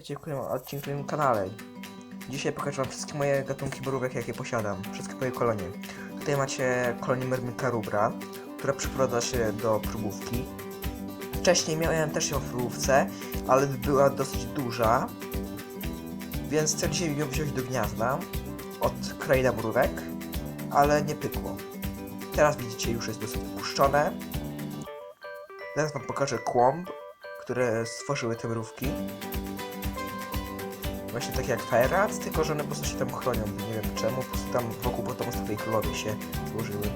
Witajcie w kolejnym odcinku na moim kanale. Dzisiaj pokażę wam wszystkie moje gatunki borówek, jakie posiadam. Wszystkie moje kolonie. Tutaj macie kolonię Mermita rubra, która przeprowadza się do próbówki. Wcześniej miałem też ją w próbówce, ale była dosyć duża. Więc stwierdziłem ją wziąć do gniazda od kraina borówek, ale nie pykło. Teraz widzicie, już jest dosyć puszczone. Teraz wam pokażę kłąb, które stworzyły te mrówki. Właśnie takie jak Fire tylko że one po prostu się tam chronią, nie wiem czemu, po prostu tam wokół potomstwa tej królowej się złożyły.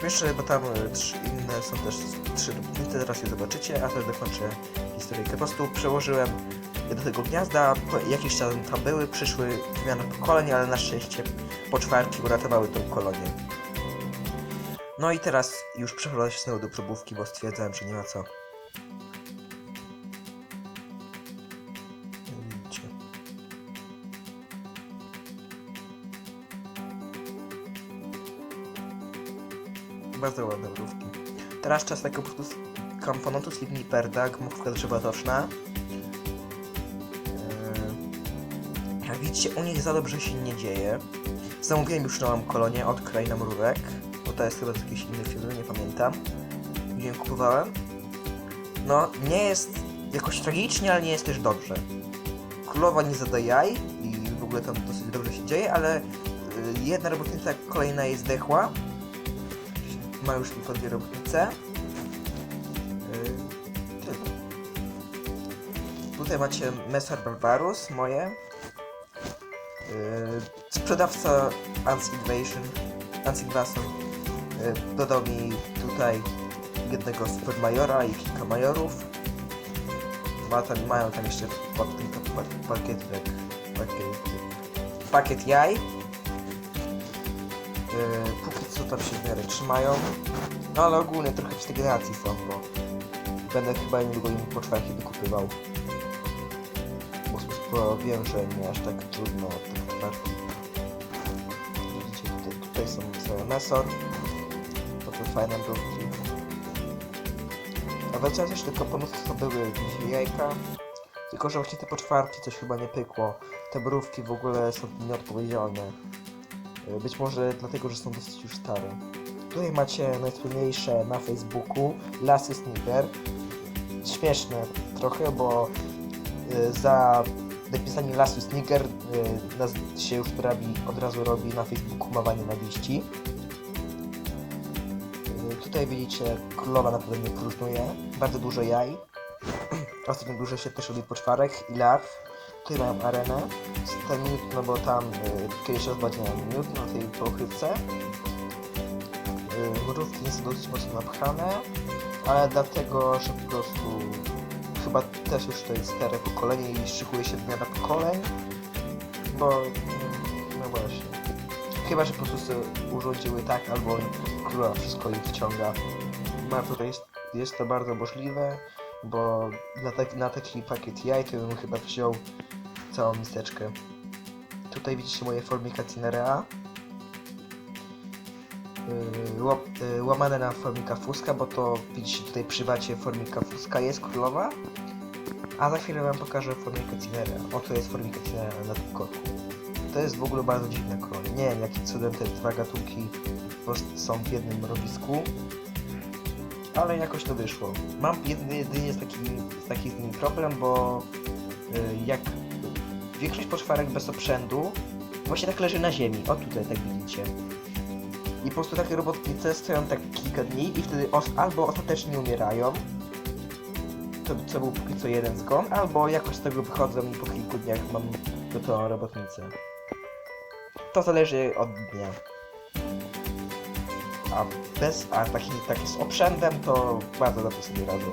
Śmieszne, bo tam e, trzy inne są też trzy robotnice, teraz je zobaczycie, a teraz dokończę historyjkę. Po prostu przełożyłem je do tego gniazda, po, jakiś czas tam były, przyszły wymiana pokoleń, ale na szczęście poczwarki uratowały tą kolonię. No i teraz już przechodzę się znowu do próbówki, bo stwierdzałem, że nie ma co. Bardzo ładne mrówki. Teraz czas na kompotus, komponentus ligniperda, gmówka drzewatoczna. Eee, Jak widzicie, u nich za dobrze się nie dzieje. Zamówiłem już nową kolonię od Kraina Mrówek, bo to jest chyba z jakiejś innej firmy, nie pamiętam. Gdzie ją kupowałem. No, nie jest jakoś tragicznie, ale nie jest też dobrze. Królowa nie zada jaj i w ogóle tam dosyć dobrze się dzieje, ale y, jedna robotnica kolejna jest zdechła. Ma już tylko dwie robotnice. Y, tyle. Tutaj macie Messer Barbarus, moje. Y, sprzedawca Ants Invasion, Ants Invasion y, dodał mi tutaj jednego Super Majora i kilka Majorów. Ma tam, mają tam jeszcze pakiet, pakiet jaj. Yy, póki co tam się w miarę trzymają. No ale ogólnie trochę w stagnacji są, bo będę chyba niedługo im po czwarki wykupywał. Bo, wiem, że nie aż tak trudno od tych czwarki. Widzicie, tutaj, tutaj są mesor. To te fajne mrówki. A wracając jeszcze tylko pomysł, to były dzisiaj jajka. Tylko, że właśnie te poczwarki coś chyba nie pykło. Te mrówki w ogóle są nieodpowiedzialne. Y, Być może dlatego, że są dosyć już stare. Tutaj macie najsłynniejsze na Facebooku Lasy Sniper. Śmieszne trochę, bo y, za napisanie Lasu Snicker nas się już od razu robi na Facebooku mawa nienawiści. Y, Tutaj widzicie, królowa naprawdę nie próżnuje. Bardzo dużo jaj. Ostatnio dużo się też robi poczwarek i larw. Tutaj mam arenę. Ten minut, no bo tam y, kiedyś rozbawiałem minut na tej pokrywce. Y, mrówki są dosyć mocno napchane, ale dlatego, że po prostu chyba też już to jest stare pokolenie i szykuje się zmiana pokoleń, bo mm, no właśnie. Chyba, że po prostu sobie urządziły tak, albo króla wszystko ich wciąga. Bardzo to jest, jest to bardzo możliwe, bo na, tak, na taki pakiet jaj to bym chyba wziął całą miseczkę. Tutaj widzicie moje formika cinerea. Yy, yy, łamane na formika fuska, bo to widzicie tutaj przy wacie formika fuska jest królowa. A za chwilę wam pokażę formika cinerea. Oto jest formika cinerea na tym korku. To jest w ogóle bardzo dziwne kolonie. Nie wiem jakim cudem te dwa gatunki są w jednym mrowisku. Ale jakoś to wyszło. Mam jedynie, jedynie taki, taki z nimi problem, bo y, jak większość poczwarek bez oprzędu właśnie tak leży na ziemi. O tutaj tak widzicie. I po prostu takie robotnice stoją tak kilka dni i wtedy os albo ostatecznie umierają. To, to był póki co jeden zgon, albo jakoś z tego wychodzą i po kilku dniach mam gotową robotnicę. To zależy od dnia. A bez, a taki, taki z oprzędem to bardzo dobrze sobie radzą.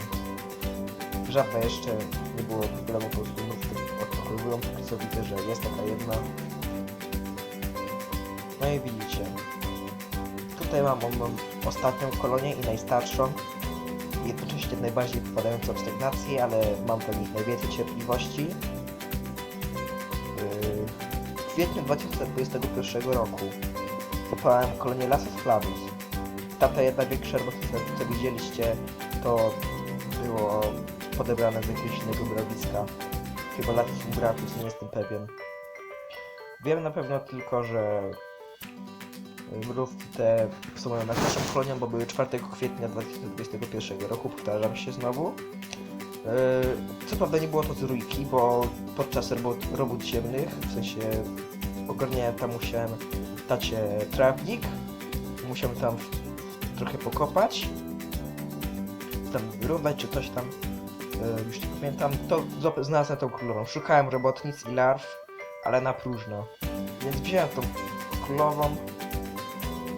Żadne jeszcze nie było problemu, po prostu mrówki odpakowują, póki co widzę, że jest taka jedna. No i widzicie. Tutaj mam, mam ostatnią kolonię i najstarszą. Jednocześnie najbardziej popadającą w stagnację, ale mam do nich najwięcej cierpliwości. Yy, W kwietniu 2021 roku kupowałem kolonię Lasus Flavus. Tamta jedna większa robotnica, co widzieliście, to było podebrane z jakiegoś innego mrowiska. chyba lat Gratis, nie jestem pewien. Wiem na pewno tylko, że mrówki te są na naszą kolonią, bo były 4 kwietnia 2021 roku, powtarzam się znowu. Yy, Co prawda nie było to z rójki, bo podczas robót, robót ziemnych, w sensie ogarniałem tam, musiałem tacie trawnik, musiałem tam trochę pokopać, tam wyrównać czy coś tam, yy, już nie pamiętam, to znalazłem tą królową. Szukałem robotnic i larw, ale na próżno. Więc wziąłem tą królową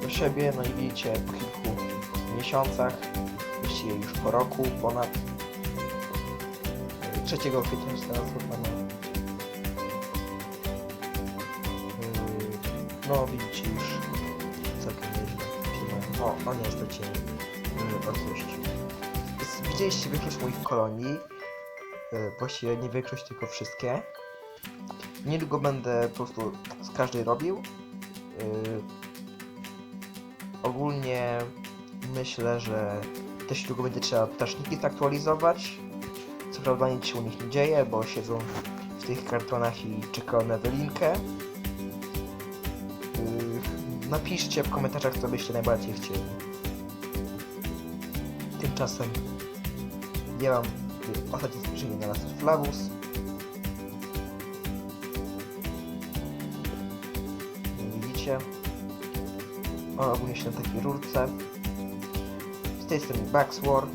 do siebie, no i widzicie, po kilku miesiącach, właściwie już po roku ponad, 3 kwietnia została złapana. Yy, No widzicie już. O, o nie, straciłem yy, ostrość. Więc Widzieliście większość moich kolonii. Yy, Właściwie nie większość, tylko wszystkie. Niedługo będę po prostu z każdej robił. Yy, Ogólnie myślę, że też niedługo będzie trzeba ptaszniki zaktualizować. Co prawda nic się u nich nie dzieje, bo siedzą w tych kartonach i czekają na Ewelinkę. Napiszcie w komentarzach, co byście najbardziej chcieli. Tymczasem ja mam ostatnie spojrzenie na nas Flavus. Widzicie? On ogólnie się na takiej rurce. Z tej strony Baxwar.